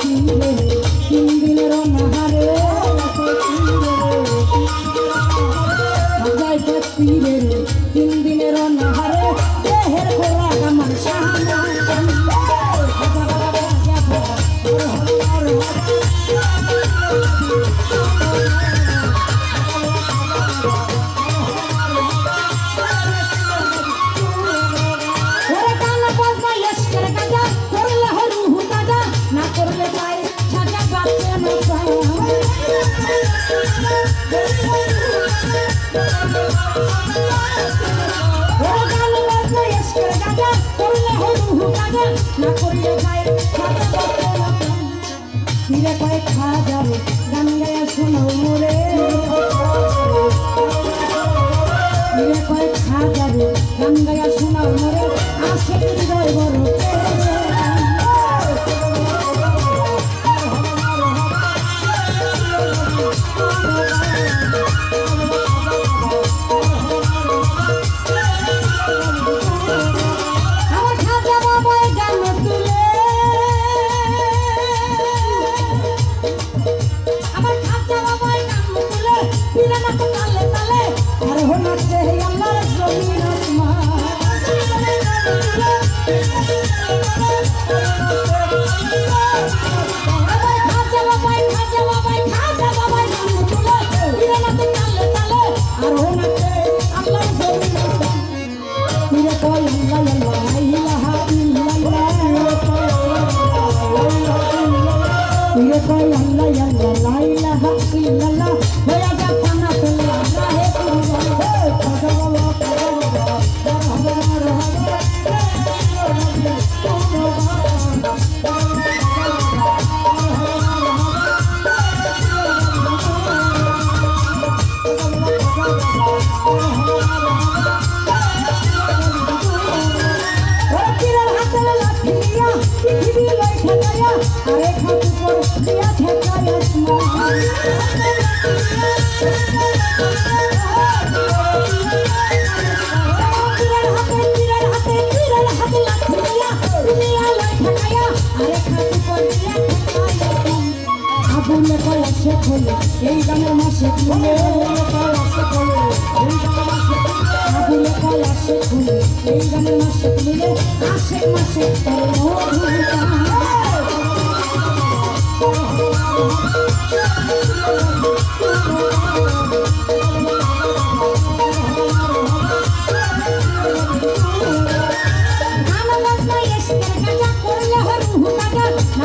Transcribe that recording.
তিন দিনের অনাহারে তিন দিনের অনাহারে গাছের গাঁজা করলে হরু হু গাঁজা না করলে গায়ে হিরে কয়েক হাজার গান গায়া শোনো মোরে হিরে কয়েক হাজার গান গায়া শোনো You're la la la la la ফুলে কলাচ্ছে ফুলে এই গানের মাসে ফুলে কলাচ্ছে ফুলে এই গানের মাসে ফুলে কলাচ্ছে ফুলে এই গানের মাসে ফুলে আশের মাসে ফুলে